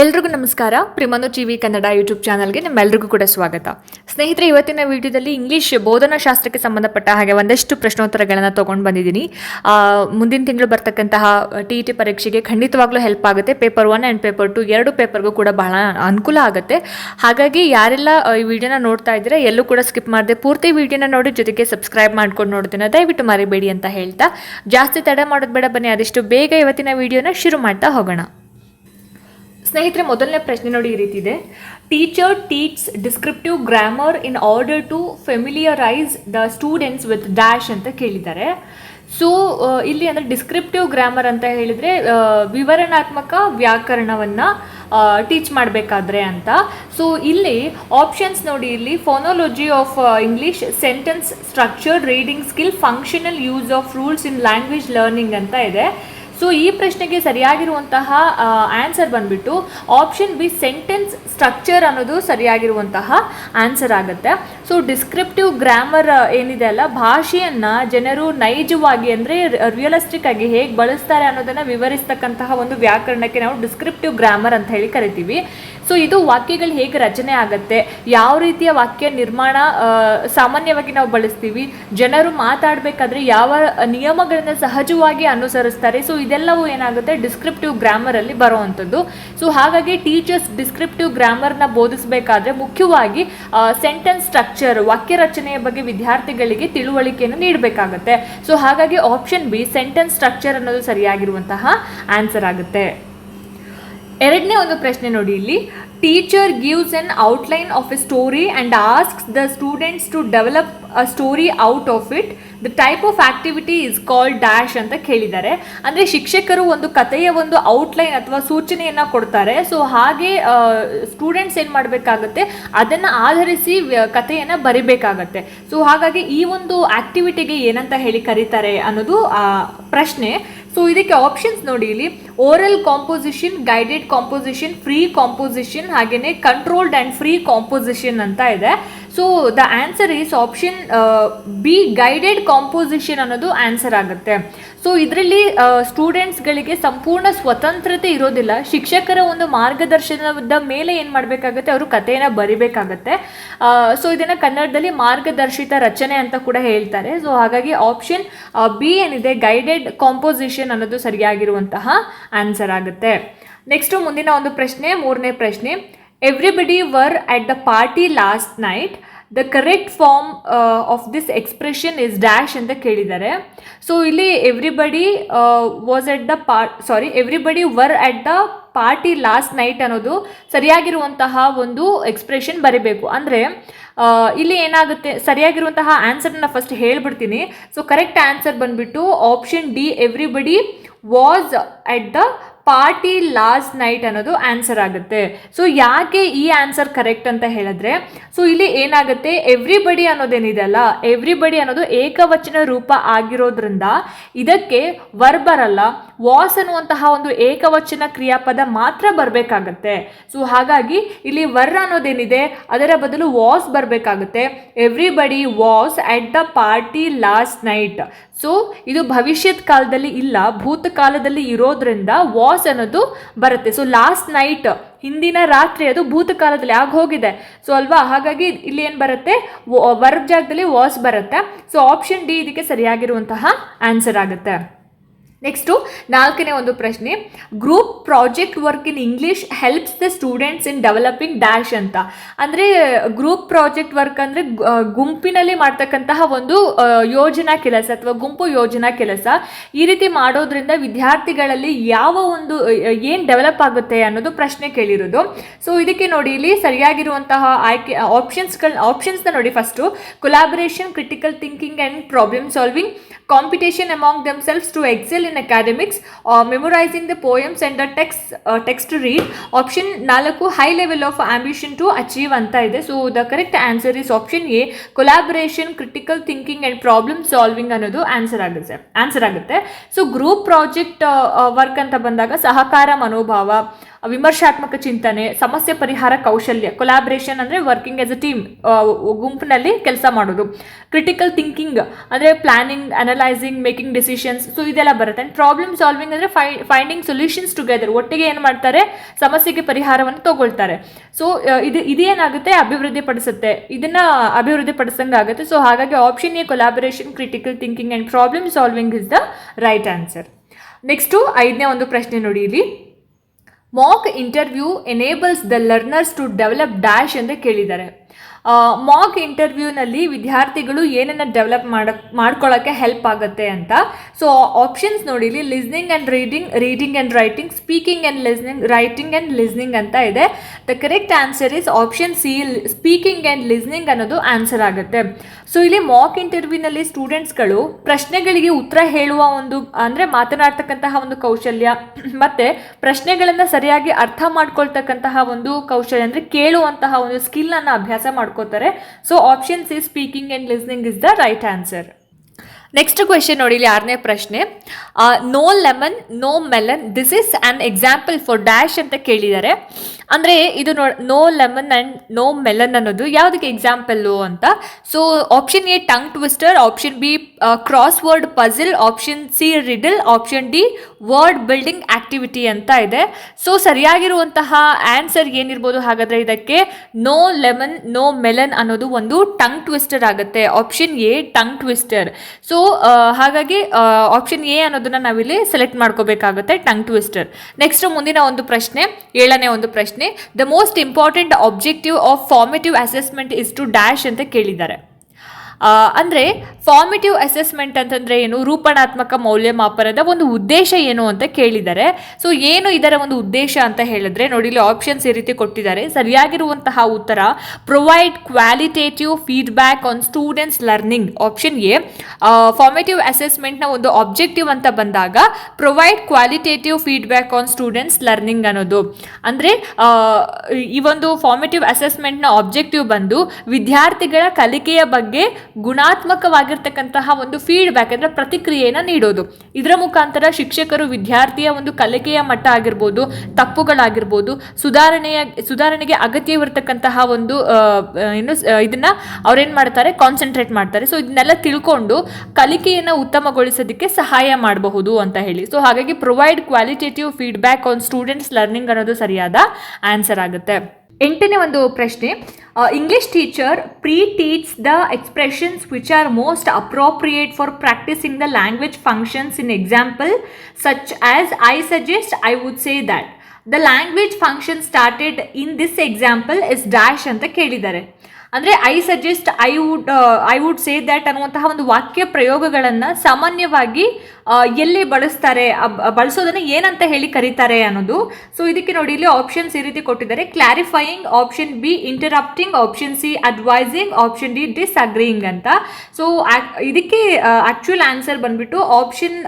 ಎಲ್ರಿಗೂ ನಮಸ್ಕಾರ. ಪ್ರಿಮನು ಟಿ ವಿ ಕನ್ನಡ ಯೂಟ್ಯೂಬ್ ಚಾನಲ್ಗೆ ನಿಮ್ಮೆಲ್ರಿಗೂ ಕೂಡ ಸ್ವಾಗತ. ಸ್ನೇಹಿತರೆ, ಇವತ್ತಿನ ವಿಡಿಯೋದಲ್ಲಿ ಇಂಗ್ಲೀಷ್ ಬೋಧನಾ ಶಾಸ್ತ್ರಕ್ಕೆ ಸಂಬಂಧಪಟ್ಟ ಹಾಗೆ ಒಂದಷ್ಟು ಪ್ರಶ್ನೋತ್ತರಗಳನ್ನು ತೊಗೊಂಡು ಬಂದಿದ್ದೀನಿ. ಮುಂದಿನ ತಿಂಗಳು ಬರ್ತಕ್ಕಂತಹ ಟಿ ಇ ಟಿ ಪರೀಕ್ಷೆಗೆ ಖಂಡಿತವಾಗ್ಲೂ ಹೆಲ್ಪ್ ಆಗುತ್ತೆ. Paper one and paper two ಎರಡು ಪೇಪರ್ಗೂ ಕೂಡ ಬಹಳ ಅನುಕೂಲ ಆಗುತ್ತೆ. ಹಾಗಾಗಿ ಯಾರೆಲ್ಲ ಈ ವಿಡಿಯೋನ ನೋಡ್ತಾ ಇದ್ದೀರಾ, ಎಲ್ಲೂ ಕೂಡ ಸ್ಕಿಪ್ ಮಾಡದೆ ಪೂರ್ತಿ ವಿಡಿಯೋನ ನೋಡಿ ಜೊತೆಗೆ ಸಬ್ಸ್ಕ್ರೈಬ್ ಮಾಡ್ಕೊಂಡು ನೋಡ್ತೀನಿ ದಯವಿಟ್ಟು ಮರಿಬೇಡಿ ಅಂತ ಹೇಳ್ತಾ. ಜಾಸ್ತಿ ತಡ ಮಾಡೋದು ಬೇಡ ಬನ್ನಿ, ಆದಷ್ಟು ಬೇಗ ಇವತ್ತಿನ ವಿಡಿಯೋನ ಶುರು ಮಾಡ್ತಾ ಹೋಗೋಣ. ಸ್ನೇಹಿತರೆ, ಮೊದಲನೇ ಪ್ರಶ್ನೆ ನೋಡಿ ಈ ರೀತಿ ಇದೆ teacher teaches descriptive grammar in order to familiarise the students with dash ಅಂತ ಕೇಳಿದ್ದಾರೆ. ಸೊ ಇಲ್ಲಿ ಅಂದರೆ ಡಿಸ್ಕ್ರಿಪ್ಟಿವ್ ಗ್ರಾಮರ್ ಅಂತ ಹೇಳಿದರೆ ವಿವರಣಾತ್ಮಕ ವ್ಯಾಕರಣವನ್ನು ಟೀಚ್ ಮಾಡಬೇಕಾದ್ರೆ ಅಂತ. ಸೊ ಇಲ್ಲಿ ಆಪ್ಷನ್ಸ್ ನೋಡಿ, ಇಲ್ಲಿ phonology of English sentence structure reading skill functional use of rules in language learning ಅಂತ ಇದೆ. ಸೊ ಈ ಪ್ರಶ್ನೆಗೆ ಸರಿಯಾಗಿರುವಂತಹ ಆನ್ಸರ್ ಬಂದ್ಬಿಟ್ಟು ಆಪ್ಷನ್ ಬಿ ಸೆಂಟೆನ್ಸ್ ಸ್ಟ್ರಕ್ಚರ್ ಅನ್ನೋದು ಸರಿಯಾಗಿರುವಂತಹ ಆನ್ಸರ್ ಆಗುತ್ತೆ. ಸೊ ಡಿಸ್ಕ್ರಿಪ್ಟಿವ್ ಗ್ರಾಮರ್ ಏನಿದೆ ಅಲ್ಲ, ಭಾಷೆಯನ್ನು ಜನರು ನೈಜವಾಗಿ ಅಂದರೆ ರಿಯಲಿಸ್ಟಿಕ್ ಆಗಿ ಹೇಗೆ ಬಳಸ್ತಾರೆ ಅನ್ನೋದನ್ನು ವಿವರಿಸ್ತಕ್ಕಂತಹ ಒಂದು ವ್ಯಾಕರಣಕ್ಕೆ ನಾವು ಡಿಸ್ಕ್ರಿಪ್ಟಿವ್ ಗ್ರಾಮರ್ ಅಂತ ಹೇಳಿ ಕರಿತೀವಿ. ಸೊ ಇದು ವಾಕ್ಯಗಳು ಹೇಗೆ ರಚನೆ ಆಗುತ್ತೆ, ಯಾವ ರೀತಿಯ ವಾಕ್ಯ ನಿರ್ಮಾಣ ಸಾಮಾನ್ಯವಾಗಿ ನಾವು ಬಳಸ್ತೀವಿ, ಜನರು ಮಾತಾಡಬೇಕಾದ್ರೆ ಯಾವ ನಿಯಮಗಳನ್ನು ಸಹಜವಾಗಿ ಅನುಸರಿಸ್ತಾರೆ. ಸೊ ಇದೆಲ್ಲವೂ ಏನಾಗುತ್ತೆ ಡಿಸ್ಕ್ರಿಪ್ಟಿವ್ ಗ್ರಾಮರಲ್ಲಿ ಬರುವಂಥದ್ದು. ಸೊ ಹಾಗಾಗಿ ಟೀಚರ್ಸ್ ಡಿಸ್ಕ್ರಿಪ್ಟಿವ್ ಗ್ರಾಮರ್ನ ಬೋಧಿಸಬೇಕಾದ್ರೆ ಮುಖ್ಯವಾಗಿ ಸೆಂಟೆನ್ಸ್ ಸ್ಟ್ರಕ್ಚರ್ ವಾಕ್ಯ ರಚನೆಯ ಬಗ್ಗೆ ವಿದ್ಯಾರ್ಥಿಗಳಿಗೆ ತಿಳುವಳಿಕೆಯನ್ನು ನೀಡಬೇಕಾಗುತ್ತೆ. ಸೊ ಹಾಗಾಗಿ ಆಪ್ಷನ್ ಬಿ ಸೆಂಟೆನ್ಸ್ ಸ್ಟ್ರಕ್ಚರ್ ಅನ್ನೋದು ಸರಿಯಾಗಿರುವಂತಹ ಆನ್ಸರ್ ಆಗುತ್ತೆ. ಎರಡನೇ ಒಂದು ಪ್ರಶ್ನೆ ನೋಡಿ ಇಲ್ಲಿ. Teacher gives an outline of a story and asks the students to develop a story out of it the type of activity is called dash ಅಂತ ಕೇಳಿದ್ದಾರೆ. ಅಂದರೆ ಶಿಕ್ಷಕರು ಒಂದು ಕಥೆಯ ಒಂದು ಔಟ್ಲೈನ್ ಅಥವಾ ಸೂಚನೆಯನ್ನು ಕೊಡ್ತಾರೆ. ಸೊ ಹಾಗೆ ಸ್ಟೂಡೆಂಟ್ಸ್ ಏನು ಮಾಡಬೇಕಾಗತ್ತೆ? ಅದನ್ನು ಆಧರಿಸಿ ಕಥೆಯನ್ನು ಬರಿಬೇಕಾಗತ್ತೆ. ಸೊ ಹಾಗಾಗಿ ಈ ಒಂದು ಆಕ್ಟಿವಿಟಿಗೆ ಏನಂತ ಹೇಳಿ ಕರೀತಾರೆ ಅನ್ನೋದು ಪ್ರಶ್ನೆ. ಸೊ ಇದಕ್ಕೆ ಆಪ್ಷನ್ಸ್ ನೋಡಿ ಇಲ್ಲಿ. Oral composition guided composition free composition ಹಾಗೆಯೇ ಕಂಟ್ರೋಲ್ಡ್ ಆ್ಯಂಡ್ ಫ್ರೀ ಕಾಂಪೋಸಿಷನ್ ಅಂತ ಇದೆ. So the answer is option B guided composition ಅನ್ನೋದು ಆನ್ಸರ್ ಆಗುತ್ತೆ. ಸೊ ಇದರಲ್ಲಿ ಸ್ಟೂಡೆಂಟ್ಸ್ಗಳಿಗೆ ಸಂಪೂರ್ಣ ಸ್ವತಂತ್ರತೆ ಇರೋದಿಲ್ಲ. ಶಿಕ್ಷಕರ ಒಂದು ಮಾರ್ಗದರ್ಶನದ ಮೇಲೆ ಏನು ಮಾಡಬೇಕಾಗುತ್ತೆ? ಅವರು ಕಥೆಯನ್ನು ಬರಿಬೇಕಾಗತ್ತೆ. ಸೊ ಇದನ್ನು ಕನ್ನಡದಲ್ಲಿ ಮಾರ್ಗದರ್ಶಿತ ರಚನೆ ಅಂತ ಕೂಡ ಹೇಳ್ತಾರೆ. ಸೊ ಹಾಗಾಗಿ ಆಪ್ಷನ್ ಬಿ ಏನಿದೆ? ಗೈಡೆಡ್ ಕಾಂಪೋಸಿಷನ್ ಅನ್ನೋದು ಸರಿಯಾಗಿರುವಂತಹ ಆನ್ಸರ್ ಆಗುತ್ತೆ. ನೆಕ್ಸ್ಟು ಮುಂದಿನ ಒಂದು ಪ್ರಶ್ನೆ, ಮೂರನೇ ಪ್ರಶ್ನೆ. Everybody were at the party last night the correct form of this expression is dash ಅಂತ ಕೇಳಿದ್ದಾರೆ. ಸೊ ಇಲ್ಲಿ everybody was at the part sorry everybody were at the party last night ಅನ್ನೋದು ಸರಿಯಾಗಿರುವಂತಹ ಒಂದು ಎಕ್ಸ್ಪ್ರೆಷನ್ ಬರೀಬೇಕು. ಅಂದರೆ ಇಲ್ಲಿ ಏನಾಗುತ್ತೆ, ಸರಿಯಾಗಿರುವಂತಹ ಆನ್ಸರ್ನ ಫಸ್ಟ್ ಹೇಳ್ಬಿಡ್ತೀನಿ. ಸೊ ಕರೆಕ್ಟ್ ಆನ್ಸರ್ ಬಂದುಬಿಟ್ಟು option D everybody was at the party last night ಅನ್ನೋದು ಆನ್ಸರ್ ಆಗುತ್ತೆ. ಸೊ ಯಾಕೆ ಈ ಆನ್ಸರ್ ಕರೆಕ್ಟ್ ಅಂತ ಹೇಳಿದ್ರೆ ಸೊ ಇಲ್ಲಿ ಏನಾಗುತ್ತೆ ಎವ್ರಿಬಡಿ ಅನ್ನೋದೇನಿದೆ ಅಲ್ಲ ಎವ್ರಿಬಡಿ ಅನ್ನೋದು ಏಕವಚನ ರೂಪ ಆಗಿರೋದ್ರಿಂದ ಇದಕ್ಕೆ ವರ್ ಬರಲ್ಲ ವಾಸ್ ಅನ್ನುವಂತಹ ಒಂದು ಏಕವಚನ ಕ್ರಿಯಾಪದ ಮಾತ್ರ ಬರಬೇಕಾಗತ್ತೆ. ಸೊ ಹಾಗಾಗಿ ಇಲ್ಲಿ ವರ್ ಅನ್ನೋದೇನಿದೆ, ಅದರ ಬದಲು ವಾಸ್ ಬರಬೇಕಾಗುತ್ತೆ. Everybody was at the party last night so ಇದು ಭವಿಷ್ಯತ್ ಕಾಲದಲ್ಲಿ ಇಲ್ಲ, ಭೂತಕಾಲದಲ್ಲಿ ಇರೋದ್ರಿಂದ ವಾಸ್ ಅನ್ನೋದು ಬರುತ್ತೆ. ಸೊ ಲಾಸ್ಟ್ ನೈಟ್ ಹಿಂದಿನ ರಾತ್ರಿ ಅದು ಭೂತಕಾಲದಲ್ಲಿ ಆಗ ಹೋಗಿದೆ. ಸೊ ಅಲ್ವಾ? ಹಾಗಾಗಿ ಇಲ್ಲಿ ಏನು ಬರುತ್ತೆ? ವರ್ಬ್ ಜಾಗದಲ್ಲಿ ವಾಸ್ ಬರುತ್ತೆ. ಸೊ ಆಪ್ಷನ್ ಡಿ ಇದಕ್ಕೆ ಸರಿಯಾಗಿರುವಂತಹ ಆನ್ಸರ್ ಆಗುತ್ತೆ. ನೆಕ್ಸ್ಟು ನಾಲ್ಕನೇ ಒಂದು ಪ್ರಶ್ನೆ. Group project work in English helps the students in developing dash ಅಂತ. ಅಂದರೆ ಗ್ರೂಪ್ ಪ್ರಾಜೆಕ್ಟ್ ವರ್ಕ್ ಅಂದರೆ ಗುಂಪಿನಲ್ಲಿ ಮಾಡ್ತಕ್ಕಂತಹ ಒಂದು ಯೋಜನಾ ಕೆಲಸ ಅಥವಾ ಗುಂಪು ಯೋಜನಾ ಕೆಲಸ. ಈ ರೀತಿ ಮಾಡೋದ್ರಿಂದ ವಿದ್ಯಾರ್ಥಿಗಳಲ್ಲಿ ಯಾವ ಒಂದು, ಏನು ಡೆವಲಪ್ ಆಗುತ್ತೆ ಅನ್ನೋದು ಪ್ರಶ್ನೆ ಕೇಳಿರೋದು. ಸೊ ಇದಕ್ಕೆ ನೋಡಿ, ಇಲ್ಲಿ ಸರಿಯಾಗಿರುವಂತಹ ಆಯ್ಕೆ ಆಪ್ಷನ್ಸ್ಗಳ ಆಪ್ಷನ್ಸ್ನ ನೋಡಿ first collaboration critical thinking and problem solving competition among themselves to excel in academics memorising the poems and the text text read option ನಾಲ್ಕು high level of ambition to achieve ಅಂತ ಇದೆ. So the correct answer is option A collaboration critical thinking and problem solving ಅನ್ನೋದು answer ಆಗುತ್ತೆ. Answer ಆಗುತ್ತೆ. So group project work ಅಂತ ಬಂದಾಗ ಸಹಕಾರ, ಮನೋಭಾವ ವಿಮರ್ಶಾತ್ಮಕ ಚಿಂತನೆ, ಸಮಸ್ಯೆ ಪರಿಹಾರ ಕೌಶಲ್ಯ ಕೊಲಾಬ್ರೇಷನ್ ಅಂದರೆ ವರ್ಕಿಂಗ್ ಆಸ್ ಅ ಟೀಮ್ ಗುಂಪಿನಲ್ಲಿ ಕೆಲಸ ಮಾಡೋದು. ಕ್ರಿಟಿಕಲ್ ಥಿಂಕಿಂಗ್ ಅಂದರೆ planning analysing making decisions so ಇದೆಲ್ಲ ಬರುತ್ತೆ. ಆ್ಯಂಡ್ ಪ್ರಾಬ್ಲಮ್ ಸಾಲ್ವಿಂಗ್ ಅಂದರೆ ಫೈ ಫೈಂಡಿಂಗ್ ಸೊಲ್ಯೂಷನ್ಸ್ ಟುಗೆದರ್ ಒಟ್ಟಿಗೆ ಏನು ಮಾಡ್ತಾರೆ? ಸಮಸ್ಯೆಗೆ ಪರಿಹಾರವನ್ನು ತಗೊಳ್ತಾರೆ. ಸೊ ಇದು, ಇದೇನಾಗುತ್ತೆ? ಅಭಿವೃದ್ಧಿ ಪಡಿಸುತ್ತೆ ಇದನ್ನು ಅಭಿವೃದ್ಧಿ ಪಡಿಸಂಗೆ ಆಗುತ್ತೆ. ಸೊ ಹಾಗಾಗಿ option A collaboration critical thinking and problem solving is the right answer next ಐದನೇ ಒಂದು ಪ್ರಶ್ನೆ ನೋಡಿ ಇಲ್ಲಿ. Mock interview enables the learners to develop dash ಅಂತ ಕೇಳಿದ್ದಾರೆ. ಮಾಕ್ ಇಂಟರ್ವ್ಯೂನಲ್ಲಿ ವಿದ್ಯಾರ್ಥಿಗಳು ಏನನ್ನ ಡೆವಲಪ್ ಮಾಡ ಮಾಡ್ಕೊಳ್ಳೋಕ್ಕೆ ಹೆಲ್ಪ್ ಆಗುತ್ತೆ ಅಂತ. ಸೊ ಆಪ್ಷನ್ಸ್ ನೋಡಿ ಇಲ್ಲಿ listening and reading reading and writing speaking and listening writing and listening ಅಂತ ಇದೆ. The correct answer is option C speaking and listening ಅನ್ನೋದು ಆನ್ಸರ್ ಆಗುತ್ತೆ. ಸೊ ಇಲ್ಲಿ ಮಾಕ್ ಇಂಟರ್ವ್ಯೂನಲ್ಲಿ ಸ್ಟೂಡೆಂಟ್ಸ್ಗಳು ಪ್ರಶ್ನೆಗಳಿಗೆ ಉತ್ತರ ಹೇಳುವ ಒಂದು, ಅಂದರೆ ಮಾತನಾಡ್ತಕ್ಕಂತಹ ಒಂದು ಕೌಶಲ್ಯ, ಮತ್ತು ಪ್ರಶ್ನೆಗಳನ್ನು ಸರಿಯಾಗಿ ಅರ್ಥ ಮಾಡ್ಕೊಳ್ತಕ್ಕಂತಹ ಒಂದು ಕೌಶಲ್ಯ, ಅಂದರೆ ಕೇಳುವಂತಹ ಒಂದು ಸ್ಕಿಲ್ ಅನ್ನು ಅಭ್ಯಾಸ ಮಾಡ್ಕೋತಾರೆ. So option C speaking and listening is the right answer next question ನೋಡಿ ಇಲ್ಲಿ ಆರನೇ ಪ್ರಶ್ನೆ. No lemon no melon this is an example for dash ಅಂತ ಕೇಳಿದ್ದಾರೆ. ಅಂದರೆ ಇದು no no lemon and no melon ಅನ್ನೋದು ಯಾವುದಕ್ಕೆ ಎಕ್ಸಾಂಪಲ್ಲು ಅಂತ. So option A tongue twister option B cross word puzzle option C riddle option D word building activity ಅಂತ ಇದೆ. So ಸರಿಯಾಗಿರುವಂತಹ ಆನ್ಸರ್ ಏನಿರ್ಬೋದು ಹಾಗಾದರೆ ಇದಕ್ಕೆ? ನೋ ಲೆಮನ್ ನೋ ಮೆಲನ್ ಅನ್ನೋದು ಒಂದು ಟಂಗ್ ಟ್ವಿಸ್ಟರ್ ಆಗುತ್ತೆ. Option A tongue twister so ಹಾಗಾಗಿ ಆಪ್ಷನ್ ಎ ಅನ್ನೋದನ್ನ ನಾವಿಲ್ಲಿ ಸೆಲೆಕ್ಟ್ ಮಾಡ್ಕೋಬೇಕಾಗುತ್ತೆ ಟಂಗ್ ಟ್ವಿಸ್ಟರ್ ನೆಕ್ಸ್ಟ್ ಮುಂದಿನ ಒಂದು ಪ್ರಶ್ನೆ, ಏಳನೇ ಒಂದು ಪ್ರಶ್ನೆ. The most important objective of formative assessment is to dash ಅಂತ ಕೇಳಿದ್ದಾರೆ. ಅಂದ್ರೆ ಫಾರ್ಮೇಟಿವ್ ಅಸೆಸ್ಮೆಂಟ್ ಅಂತಂದರೆ ಏನು? ರೂಪಣಾತ್ಮಕ ಮೌಲ್ಯಮಾಪನದ ಒಂದು ಉದ್ದೇಶ ಏನು ಅಂತ ಕೇಳಿದ್ದಾರೆ ಸೊ ಏನು ಇದರ ಒಂದು ಉದ್ದೇಶ ಅಂತ ಹೇಳಿದ್ರೆ, ನೋಡಿ ಇಲ್ಲಿ ಆಪ್ಷನ್ಸ್ ಈ ರೀತಿ ಕೊಟ್ಟಿದ್ದಾರೆ. ಸರಿಯಾಗಿರುವಂತಹ ಉತ್ತರ provide qualitative feedback on students learning option A formative ಅಸೆಸ್ಮೆಂಟ್ನ ಒಂದು ಆಬ್ಜೆಕ್ಟಿವ್ ಅಂತ ಬಂದಾಗ provide qualitative feedback on students learning ಅನ್ನೋದು. ಅಂದರೆ ಈ ಒಂದು ಫಾರ್ಮೇಟಿವ್ ಅಸೆಸ್ಮೆಂಟ್ನ ಆಬ್ಜೆಕ್ಟಿವ್ ಬಂದು, ವಿದ್ಯಾರ್ಥಿಗಳ ಕಲಿಕೆಯ ಬಗ್ಗೆ ಗುಣಾತ್ಮಕವಾಗಿರ್ತಕ್ಕಂತಹ ಒಂದು ಫೀಡ್ಬ್ಯಾಕ್ ಅಂದರೆ ಪ್ರತಿಕ್ರಿಯೆಯನ್ನು ನೀಡೋದು. ಇದರ ಮುಖಾಂತರ ಶಿಕ್ಷಕರು, ವಿದ್ಯಾರ್ಥಿಯ ಒಂದು ಕಲಿಕೆಯ ಮಟ್ಟ ಆಗಿರ್ಬೋದು, ತಪ್ಪುಗಳಾಗಿರ್ಬೋದು, ಸುಧಾರಣೆಯ, ಸುಧಾರಣೆಗೆ ಅಗತ್ಯವಿರತಕ್ಕಂತಹ ಒಂದು ಏನು ಇದನ್ನ ಅವ್ರೇನು ಮಾಡ್ತಾರೆ? ಕಾನ್ಸಂಟ್ರೇಟ್ ಮಾಡ್ತಾರೆ. ಸೊ ಇದನ್ನೆಲ್ಲ ತಿಳ್ಕೊಂಡು ಕಲಿಕೆಯನ್ನು ಉತ್ತಮಗೊಳಿಸೋದಕ್ಕೆ ಸಹಾಯ ಮಾಡಬಹುದು ಅಂತ ಹೇಳಿ. ಸೊ ಹಾಗಾಗಿ provide qualitative feedback on students learning ಅನ್ನೋದು ಸರಿಯಾದ ಆನ್ಸರ್ ಆಗುತ್ತೆ. ಎಂಟನೇ ಒಂದು ಪ್ರಶ್ನೆ English teacher pre teach the expressions which are most appropriate for practising the language functions in example such as I suggest I would say that the language function started in this example is dash ಅಂತ ಕೇಳಿದ್ದಾರೆ. ಅಂದರೆ I suggest I would I would say that ಅನ್ನುವಂತಹ ಒಂದು ವಾಕ್ಯ ಪ್ರಯೋಗಗಳನ್ನು ಸಾಮಾನ್ಯವಾಗಿ ಎಲ್ಲಿ ಬಳಸ್ತಾರೆ ಬಳಸೋದನ್ನು ಏನಂತ ಹೇಳಿ ಕರೀತಾರೆ ಅನ್ನೋದು. ಸೊ ಇದಕ್ಕೆ ನೋಡಿ, ಇಲ್ಲಿ ಆಪ್ಷನ್ಸ್ ಈ ರೀತಿ ಕೊಟ್ಟಿದ್ದಾರೆ. Clarifying option B interrupting option C advising option D disagreeing ಅಂತ. ಸೊ ಇದಕ್ಕೆ ಆ್ಯಕ್ಚುಯಲ್ ಆನ್ಸರ್ ಬಂದ್ಬಿಟ್ಟು ಆಪ್ಷನ್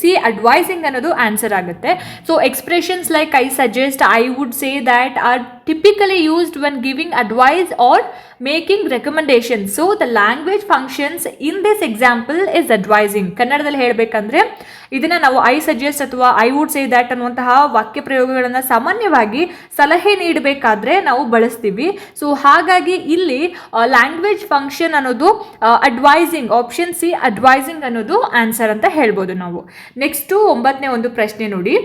ಸಿ ಅಡ್ವೈಸಿಂಗ್ ಅನ್ನೋದು ಆನ್ಸರ್ ಆಗುತ್ತೆ. So expressions like I suggest I would say that are typically used when giving advice or making recommendation so the language functions in this example is advising ಕನ್ನಡದಲ್ಲಿ ಹೇಳಬೇಕಂದ್ರೆ ಇದನ್ನ ನಾವು I suggest ಅಥವಾ I would say that ಅನ್ನುವಂತಹ ವಾಕ್ಯ ಪ್ರಯೋಗಗಳನ್ನು ಸಾಮಾನ್ಯವಾಗಿ ಸಲಹೆ ನೀಡಬೇಕಾದ್ರೆ ನಾವು ಬಳಸ್ತೀವಿ ಸೊ ಹಾಗಾಗಿ ಇಲ್ಲಿ ಲ್ಯಾಂಗ್ವೇಜ್ ಫಂಕ್ಷನ್ ಅನ್ನೋದು ಅಡ್ವೈಸಿಂಗ್ ಆಪ್ಷನ್ ಸಿ ಅಡ್ವೈಸಿಂಗ್ ಅನ್ನೋದು ಆನ್ಸರ್ ಅಂತ ಹೇಳ್ಬೋದು ನಾವು ನೆಕ್ಸ್ಟು ಒಂಬತ್ತನೇ ಒಂದು ಪ್ರಶ್ನೆ ನೋಡಿ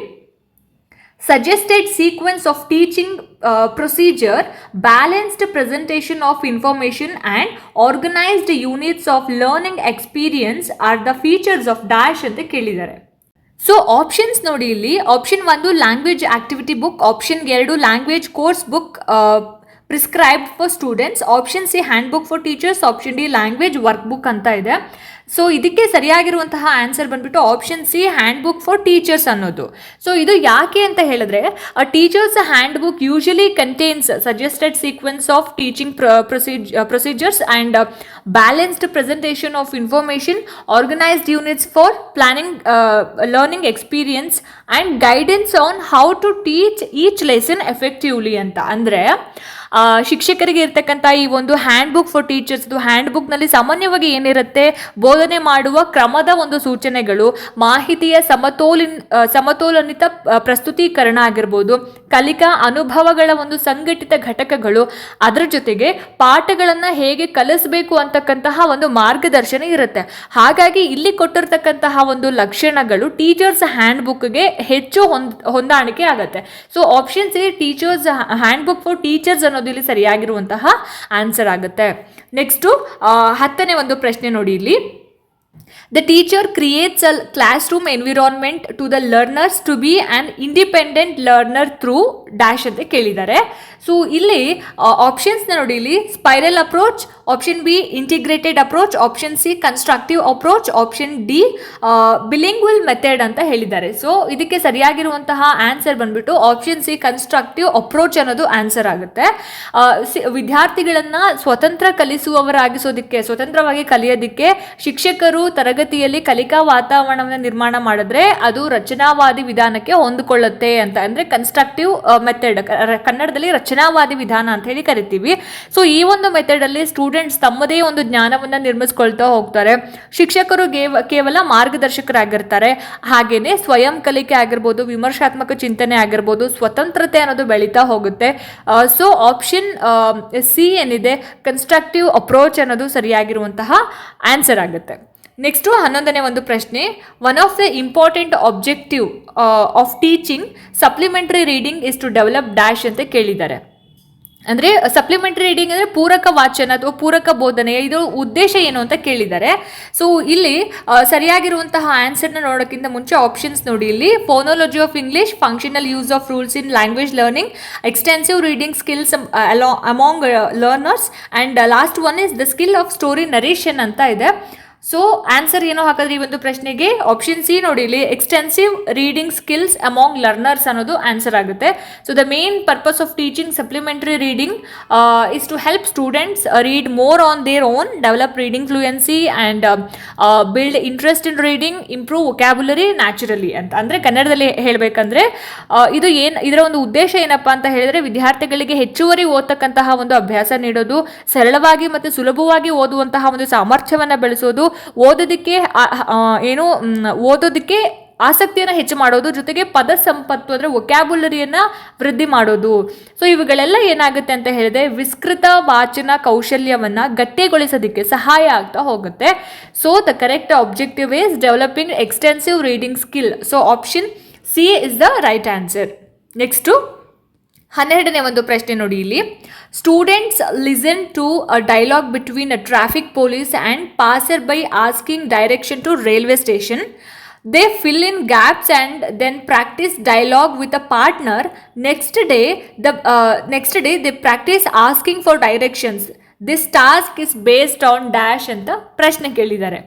suggested sequence of teaching uh, procedure balanced presentation of information and organized units of learning experience are the features of dash ಅಂತ ಕೇಳಿದ್ದಾರೆ ಸೊ ಆಪ್ಷನ್ಸ್ ನೋಡಿ ಇಲ್ಲಿ ಆಪ್ಷನ್ ಒಂದು ಲ್ಯಾಂಗ್ವೇಜ್ ಆಕ್ಟಿವಿಟಿ ಬುಕ್ ಆಪ್ಷನ್ ಎರಡು language course book prescribed for students option C handbook for teachers option D language workbook ಅಂತ ಇದೆ so ಇದಕ್ಕೆ ಸರಿಯಾಗಿರುವಂತಹ ಆನ್ಸರ್ ಬಂದ್ಬಿಟ್ಟು option C handbook for teachers ಅನ್ನೋದು. ಸೊ ಇದು ಯಾಕೆ ಅಂತ ಹೇಳಿದ್ರೆ teachers handbook usually contains suggested sequence of teaching procedure procedures and balanced of of organized organized for for planning learning experience and guidance on how to teach each lesson effectively ಅಂತ. ಅಂದರೆ ಶಿಕ್ಷಕರಿಗೆ ಇರ್ತಕ್ಕಂಥ ಈ ಒಂದು ಹ್ಯಾಂಡ್ ಬುಕ್ ಫಾರ್ ಟೀಚರ್ಸ್ ಇದು ಹ್ಯಾಂಡ್ ಬುಕ್ನಲ್ಲಿ ಸಾಮಾನ್ಯವಾಗಿ ಏನಿರುತ್ತೆ? ಬೋಧನೆ ಮಾಡುವ ಕ್ರಮದ ಒಂದು ಸೂಚನೆಗಳು, ಮಾಹಿತಿಯ ಸಮತೋಲಿನ್ ಸಮತೋಲನಿತ ಪ್ರಸ್ತುತೀಕರಣ ಆಗಿರ್ಬೋದು, ಕಲಿಕಾ ಅನುಭವಗಳ ಒಂದು ಸಂಘಟಿತ ಘಟಕಗಳು, ಅದರ ಜೊತೆಗೆ ಪಾಠಗಳನ್ನು ಹೇಗೆ ಕಲಿಸಬೇಕು ಅಂತಕ್ಕಂತಹ ಒಂದು ಮಾರ್ಗದರ್ಶನ ಇರುತ್ತೆ. ಹಾಗಾಗಿ ಇಲ್ಲಿ ಕೊಟ್ಟಿರ್ತಕ್ಕಂತಹ ಒಂದು ಲಕ್ಷಣಗಳು ಟೀಚರ್ಸ್ ಹ್ಯಾಂಡ್ ಬುಕ್ಗೆ ಹೆಚ್ಚು ಹೊಂದ್, ಹೊಂದಾಣಿಕೆ ಆಗುತ್ತೆ. So option C teachers handbook for teachers ಅನ್ನೋದು ಇಲ್ಲಿ ಸರಿಯಾಗಿರುವಂತಹ ಆನ್ಸರ್ ಆಗುತ್ತೆ. ನೆಕ್ಸ್ಟು ಹತ್ತನೇ ಒಂದು ಪ್ರಶ್ನೆ ನೋಡಿ ಇಲ್ಲಿ. The teacher creates a classroom environment to the learners to be an independent learner through dash ಅಂತ ಕೇಳಿದ್ದಾರೆ. ಸೊ ಇಲ್ಲಿ ಆಪ್ಷನ್ಸ್ನ ನೋಡಿ, ಇಲ್ಲಿ spiral approach option B integrated approach option C constructive approach option D bilingual method ಅಂತ ಹೇಳಿದ್ದಾರೆ. So ಇದಕ್ಕೆ ಸರಿಯಾಗಿರುವಂತಹ ಆನ್ಸರ್ ಬಂದ್ಬಿಟ್ಟು ಆಪ್ಷನ್ ಸಿ ಕನ್ಸ್ಟ್ರಕ್ಟಿವ್ ಅಪ್ರೋಚ್ ಅನ್ನೋದು ಆನ್ಸರ್ ಆಗುತ್ತೆ. ವಿದ್ಯಾರ್ಥಿಗಳನ್ನ ಸ್ವತಂತ್ರ ಕಲಿಸುವವರಾಗಿಸೋದಕ್ಕೆ, ಸ್ವತಂತ್ರವಾಗಿ ಕಲಿಯೋದಕ್ಕೆ ಶಿಕ್ಷಕರು ತರಗತಿಯಲ್ಲಿ ಕಲಿಕಾ ವಾತಾವರಣವನ್ನು ನಿರ್ಮಾಣ ಮಾಡಿದ್ರೆ ಅದು ರಚನಾವಾದಿ ವಿಧಾನಕ್ಕೆ ಹೊಂದಿಕೊಳ್ಳುತ್ತೆ ಅಂತ. ಅಂದರೆ ಕನ್ಸ್ಟ್ರಕ್ಟಿವ್ ಮೆಥಡ್ ಕನ್ನಡದಲ್ಲಿ ರಚನಾವಾದಿ ವಿಧಾನ ಅಂತ ಹೇಳಿ ಕರಿತೀವಿ. ಸೊ ಈ ಒಂದು ಮೆಥಡ್ ಅಲ್ಲಿ ಸ್ಟೂಡೆಂಟ್ಸ್ ತಮ್ಮದೇ ಒಂದು ಜ್ಞಾನವನ್ನ ನಿರ್ಮಿಸ್ಕೊಳ್ತಾ ಹೋಗ್ತಾರೆ. ಶಿಕ್ಷಕರು ಕೇವಲ ಮಾರ್ಗದರ್ಶಕರಾಗಿರ್ತಾರೆ. ಹಾಗೇನೆ ಸ್ವಯಂ ಕಲಿಕೆ ಆಗಿರ್ಬೋದು, ವಿಮರ್ಶಾತ್ಮಕ ಚಿಂತನೆ ಆಗಿರ್ಬೋದು, ಸ್ವತಂತ್ರತೆ ಅನ್ನೋದು ಬೆಳೀತಾ ಹೋಗುತ್ತೆ. ಸೊ ಆಪ್ಷನ್ ಸಿ ಏನಿದೆ? ಕನ್ಸ್ಟ್ರಕ್ಟಿವ್ ಅಪ್ರೋಚ್ ಅನ್ನೋದು ಸರಿಯಾಗಿರುವಂತಹ ಆನ್ಸರ್ ಆಗುತ್ತೆ. ನೆಕ್ಸ್ಟು ಹನ್ನೊಂದನೇ ಒಂದು ಪ್ರಶ್ನೆ one of the important objective of teaching supplementary reading is to develop dash ಅಂತ ಕೇಳಿದ್ದಾರೆ. ಅಂದರೆ ಸಪ್ಲಿಮೆಂಟರಿ ರೀಡಿಂಗ್ ಅಂದರೆ ಪೂರಕ ವಾಚನ ಅಥವಾ ಪೂರಕ ಬೋಧನೆ ಇದು ಉದ್ದೇಶ ಏನು ಅಂತ ಕೇಳಿದ್ದಾರೆ. ಸೊ ಇಲ್ಲಿ ಆ, ಸರಿಯಾಗಿರುವಂತಹ ಆನ್ಸರ್ನ ನೋಡೋಕ್ಕಿಂತ ಮುಂಚೆ ಆಪ್ಷನ್ಸ್ ನೋಡಿ. ಇಲ್ಲಿ phonology of English functional use of rules in language learning extensive reading skills among learners and last one is the skill of story narration ಅಂತ ಇದೆ. ಸೊ ಆನ್ಸರ್ ಏನೋ ಹಾಕಿದ್ರೆ ಈ ಒಂದು ಪ್ರಶ್ನೆಗೆ? ಆಪ್ಷನ್ ಸಿ ನೋಡಿ ಇಲ್ಲಿ extensive reading skills among learners ಅನ್ನೋದು ಆನ್ಸರ್ ಆಗುತ್ತೆ. So the main purpose of teaching supplementary reading is to help students read more on their own develop reading fluency and build interest in reading improve vocabulary naturally ಅಂತ. ಅಂದರೆ ಕನ್ನಡದಲ್ಲಿ ಹೇಳಬೇಕಂದ್ರೆ ಇದು ಏನು, ಇದರ ಒಂದು ಉದ್ದೇಶ ಏನಪ್ಪ ಅಂತ ಹೇಳಿದ್ರೆ, ವಿದ್ಯಾರ್ಥಿಗಳಿಗೆ ಹೆಚ್ಚುವರಿ ಓದ್ತಕ್ಕಂತಹ ಒಂದು ಅಭ್ಯಾಸ ನೀಡೋದು, ಸರಳವಾಗಿ ಮತ್ತು ಸುಲಭವಾಗಿ ಓದುವಂತಹ ಒಂದು ಸಾಮರ್ಥ್ಯವನ್ನು ಬೆಳೆಸೋದು ಓದೋದಕ್ಕೆ ಏನು ಓದೋದಕ್ಕೆ ಆಸಕ್ತಿಯನ್ನು ಹೆಚ್ಚು ಮಾಡೋದು, ಜೊತೆಗೆ ಪದ ಸಂಪತ್ತು ಅಂದರೆ ವೊಕ್ಯಾಬುಲರಿಯನ್ನು ವೃದ್ಧಿ ಮಾಡೋದು. ಸೊ ಇವುಗಳೆಲ್ಲ ಏನಾಗುತ್ತೆ ಅಂತ ಹೇಳಿದ್ರೆ ವಿಸ್ತೃತ ವಾಚನ ಕೌಶಲ್ಯವನ್ನು ಗಟ್ಟಿಗೊಳಿಸೋದಕ್ಕೆ ಸಹಾಯ ಆಗ್ತಾ ಹೋಗುತ್ತೆ. So the correct objective is developing extensive reading skill so option C is the right answer next ಹನ್ನೆರಡನೇ ಒಂದು ಪ್ರಶ್ನೆ ನೋಡಿ ಇಲ್ಲಿ. Students listen to a dialogue between a traffic police and passer by asking direction to railway station they fill in gaps and then practice dialogue with a partner next day the next day they practice asking for directions this task is based on dash ಅಂತ ಪ್ರಶ್ನೆ ಕೇಳಿದ್ದಾರೆ.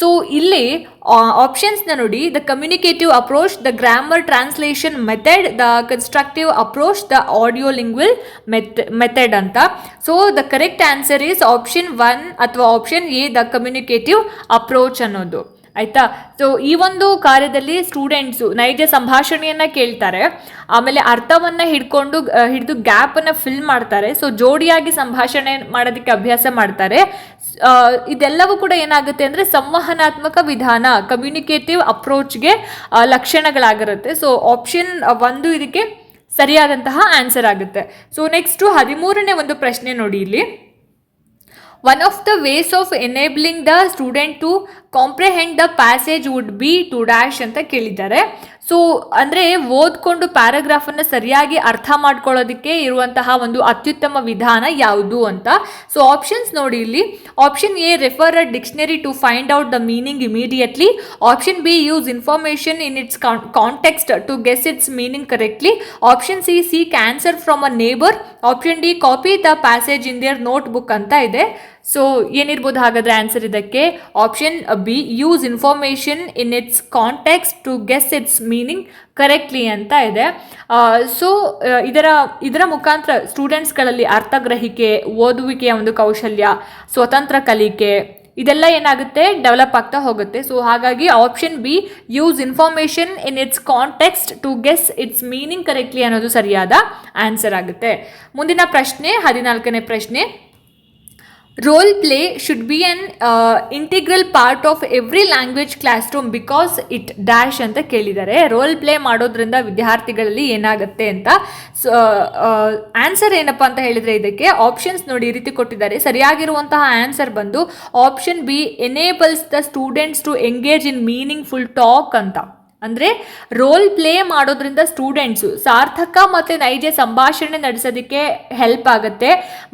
So ಇಲ್ಲಿ ಆಪ್ಷನ್ಸ್ನ ನೋಡಿ the communicative approach the grammar translation method the constructive approach the audio lingual method ಅಂತ. So the correct answer is option one ಅಥವಾ option A the communicative approach ಅನ್ನೋದು. ಆಯ್ತಾ? ಸೊ ಈ ಒಂದು ಕಾರ್ಯದಲ್ಲಿ ಸ್ಟೂಡೆಂಟ್ಸು ನೈಜ ಸಂಭಾಷಣೆಯನ್ನ ಕೇಳ್ತಾರೆ. ಆಮೇಲೆ ಅರ್ಥವನ್ನ ಹಿಡ್ಕೊಂಡು ಹಿಡಿದು ಗ್ಯಾಪನ್ನು ಫಿಲ್ ಮಾಡ್ತಾರೆ. ಸೊ ಜೋಡಿಯಾಗಿ ಸಂಭಾಷಣೆ ಮಾಡೋದಕ್ಕೆ ಅಭ್ಯಾಸ ಮಾಡ್ತಾರೆ. ಇದೆಲ್ಲವೂ ಕೂಡ ಏನಾಗುತ್ತೆ ಅಂದರೆ ಸಂವಹನಾತ್ಮಕ ವಿಧಾನ ಕಮ್ಯುನಿಕೇಟಿವ್ ಅಪ್ರೋಚ್ಗೆ ಲಕ್ಷಣಗಳಾಗಿರುತ್ತೆ. ಸೊ ಆಪ್ಷನ್ ಒಂದು ಇದಕ್ಕೆ ಸರಿಯಾದಂತಹ ಆನ್ಸರ್ ಆಗುತ್ತೆ. ಸೊ ನೆಕ್ಸ್ಟು ಹದಿಮೂರನೇ ಒಂದು ಪ್ರಶ್ನೆ ನೋಡಿ ಇಲ್ಲಿ. One of the ways of enabling the student to comprehend the passage would be to dash ಅಂತ ಕೇಳಿದ್ದಾರೆ ಸೊ, ಅಂದರೆ ಓದ್ಕೊಂಡು ಪ್ಯಾರಾಗ್ರಾಫನ್ನು ಸರಿಯಾಗಿ ಅರ್ಥ ಮಾಡ್ಕೊಳ್ಳೋದಕ್ಕೆ ಇರುವಂತಹ ಒಂದು ಅತ್ಯುತ್ತಮ ವಿಧಾನ ಯಾವುದು ಅಂತ? ಸೊ ಆಪ್ಷನ್ಸ್ ನೋಡಿ ಇಲ್ಲಿ. Option A refer a dictionary to find out the meaning immediately option B use information in its context to guess its meaning correctly option C seek answer from a neighbour option D copy the passage in their notebook ಅಂತ ಇದೆ. So ಏನಿರ್ಬೋದು ಹಾಗಾದ್ರೆ answer ಇದಕ್ಕೆ? Option B use information in its context to guess its meaning correctly ಅಂತ ಇದೆ. So ಇದರ ಇದರ ಮುಖಾಂತರ ಸ್ಟೂಡೆಂಟ್ಸ್ಗಳಲ್ಲಿ ಅರ್ಥಗ್ರಹಿಕೆ, ಓದುವಿಕೆಯ ಒಂದು ಕೌಶಲ್ಯ, ಸ್ವತಂತ್ರ ಕಲಿಕೆ, ಇದೆಲ್ಲ ಏನಾಗುತ್ತೆ? ಡೆವಲಪ್ ಆಗ್ತಾ ಹೋಗುತ್ತೆ. ಸೊ ಹಾಗಾಗಿ option B use information in its context to guess its meaning correctly ಅನ್ನೋದು ಸರಿಯಾದ ಆನ್ಸರ್ ಆಗುತ್ತೆ. ಮುಂದಿನ ಪ್ರಶ್ನೆ, ಹದಿನಾಲ್ಕನೇ ಪ್ರಶ್ನೆ. Role play should be an integral part of every language classroom because it dash ಅಂತ ಕೇಳಿದ್ದಾರೆ. ರೋಲ್ ಪ್ಲೇ ಮಾಡೋದ್ರಿಂದ ವಿದ್ಯಾರ್ಥಿಗಳಲ್ಲಿ ಏನಾಗುತ್ತೆ ಅಂತ, ಸೊ ಆನ್ಸರ್ ಏನಪ್ಪ ಅಂತ ಹೇಳಿದರೆ ಇದಕ್ಕೆ ಆಪ್ಷನ್ಸ್ ನೋಡಿ ಈ ರೀತಿ ಕೊಟ್ಟಿದ್ದಾರೆ. ಸರಿಯಾಗಿರುವಂತಹ ಆನ್ಸರ್ ಬಂದು option B enables the students to engage in meaningful talk ಅಂತ. ಅಂದರೆ ರೋಲ್ ಪ್ಲೇ ಮಾಡೋದ್ರಿಂದ ಸ್ಟೂಡೆಂಟ್ಸು ಸಾರ್ಥಕ ಮತ್ತು ನೈಜ ಸಂಭಾಷಣೆ ನಡೆಸೋದಕ್ಕೆ ಹೆಲ್ಪ್ ಆಗುತ್ತೆ.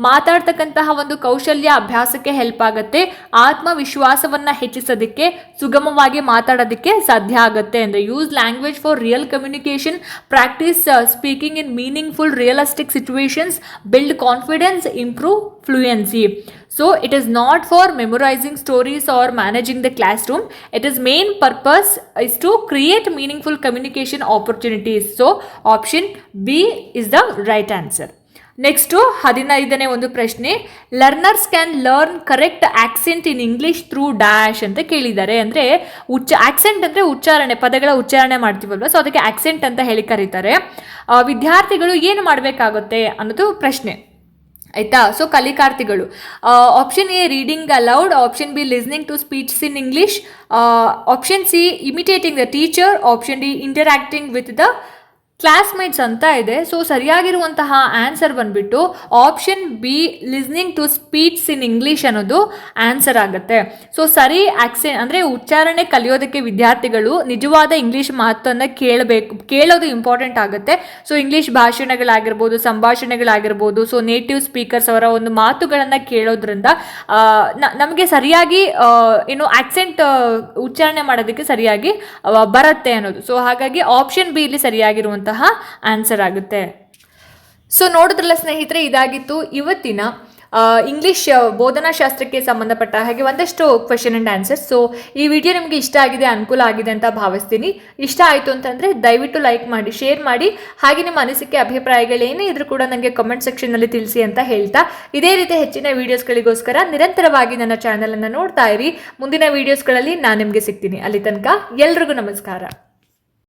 ಮಾತಾಡ್ತಕ್ಕಂತಹ ಒಂದು ಕೌಶಲ್ಯ ಅಭ್ಯಾಸಕ್ಕೆ ಹೆಲ್ಪ್ ಆಗುತ್ತೆ. ಆತ್ಮವಿಶ್ವಾಸವನ್ನು ಹೆಚ್ಚಿಸೋದಕ್ಕೆ, ಸುಗಮವಾಗಿ ಮಾತಾಡೋದಕ್ಕೆ ಸಾಧ್ಯ ಆಗುತ್ತೆ ಅಂದರೆ use language for real communication practice speaking in meaningful realistic situations build confidence improve fluency so it is not for memorizing stories or managing the classroom it is main purpose is to create meaningful communication opportunities so option b is the right answer next ಹದಿನೈದನೇ ಒಂದು ಪ್ರಶ್ನೆ learners can learn correct accent in English through dash ಅಂತ ಕೇಳಿದ್ದಾರೆ ಅಂದರೆ ಉಚ್ಚ accent ಅಂದರೆ ಉಚ್ಚಾರಣೆ ಪದಗಳ ಉಚ್ಚಾರಣೆ ಮಾಡ್ತೀವಲ್ವ ಸೊ ಅದಕ್ಕೆ ಆಕ್ಸೆಂಟ್ ಅಂತ ಹೇಳಿ ಕರೀತಾರೆ ವಿದ್ಯಾರ್ಥಿಗಳು ಏನು ಮಾಡಬೇಕಾಗುತ್ತೆ ಅನ್ನೋದು ಪ್ರಶ್ನೆ ಆಯ್ತಾ? So ಕಲಿಕಾರ್ಥಿಗಳು. Option A reading aloud option B listening to speeches in English option C imitating the teacher option D interacting with the classmates ಅಂತ ಇದೆ. ಸೊ ಸರಿಯಾಗಿರುವಂತಹ ಆನ್ಸರ್ ಬಂದ್ಬಿಟ್ಟು option B listening to speeches in English ಅನ್ನೋದು answer ಆಗುತ್ತೆ. So ಸರಿ ಆಕ್ಸೆ ಅಂದರೆ ಉಚ್ಚಾರಣೆ ಕಲಿಯೋದಕ್ಕೆ ವಿದ್ಯಾರ್ಥಿಗಳು ನಿಜವಾದ ಇಂಗ್ಲೀಷ್ ಮಾತನ್ನು ಕೇಳಬೇಕು, ಕೇಳೋದು ಇಂಪಾರ್ಟೆಂಟ್ ಆಗುತ್ತೆ. ಸೊ ಇಂಗ್ಲೀಷ್ ಭಾಷಣಗಳಾಗಿರ್ಬೋದು, ಸಂಭಾಷಣೆಗಳಾಗಿರ್ಬೋದು ಸೊ ನೇಟಿವ್ ಸ್ಪೀಕರ್ಸ್ ಅವರ ಒಂದು ಮಾತುಗಳನ್ನು ಕೇಳೋದ್ರಿಂದ ನಮಗೆ ಸರಿಯಾಗಿ ಏನು ಆಕ್ಸೆಂಟ್ ಉಚ್ಚಾರಣೆ ಮಾಡೋದಕ್ಕೆ ಸರಿಯಾಗಿ ಬರುತ್ತೆ ಅನ್ನೋದು. ಸೊ ಹಾಗಾಗಿ ಆಪ್ಷನ್ ಬಿ ಇಲ್ಲಿ ಸರಿಯಾಗಿರುವಂತಹ ಆನ್ಸರ್ ಆಗುತ್ತೆ. ಸೊ ನೋಡಿದ್ರಲ್ಲ ಸ್ನೇಹಿತರೆ, ಇದಾಗಿತ್ತು ಇವತ್ತಿನ ಇಂಗ್ಲೀಷ್ ಇಂಗ್ಲಿಷ್ ಬೋಧನಾಶಾಸ್ತ್ರಕ್ಕೆ ಸಂಬಂಧಪಟ್ಟ ಹಾಗೆ ಒಂದಷ್ಟು ಕ್ವೆಶನ್ ಆ್ಯಂಡ್ ಆನ್ಸರ್ಸ್ ಸೊ ಈ ವಿಡಿಯೋ ನಿಮಗೆ ಇಷ್ಟ ಆಗಿದೆ, ಅನುಕೂಲ ಆಗಿದೆ ಅಂತ ಭಾವಿಸ್ತೀನಿ. ಇಷ್ಟ ಆಯಿತು ಅಂತಂದರೆ ದಯವಿಟ್ಟು ಲೈಕ್ ಮಾಡಿ ಶೇರ್ ಮಾಡಿ. ಹಾಗೆ ನಿಮ್ಮ ಅನಿಸಿಕೆ ಅಭಿಪ್ರಾಯಗಳೇನೇ ಇದ್ರೂ ಕೂಡ ನನಗೆ ಕಮೆಂಟ್ ಸೆಕ್ಷನ್ನಲ್ಲಿ ತಿಳಿಸಿ ಅಂತ ಹೇಳ್ತಾ. ಇದೇ ರೀತಿ ಹೆಚ್ಚಿನ ವೀಡಿಯೋಸ್ಗಳಿಗೋಸ್ಕರ ನಿರಂತರವಾಗಿ ನನ್ನ ಚಾನಲನ್ನು ನೋಡ್ತಾ ಇರಿ. ಮುಂದಿನ ವೀಡಿಯೋಸ್ಗಳಲ್ಲಿ ನಾನು ನಿಮಗೆ ಸಿಗ್ತೀನಿ. ಅಲ್ಲಿ ತನಕ ಎಲ್ರಿಗೂ ನಮಸ್ಕಾರ.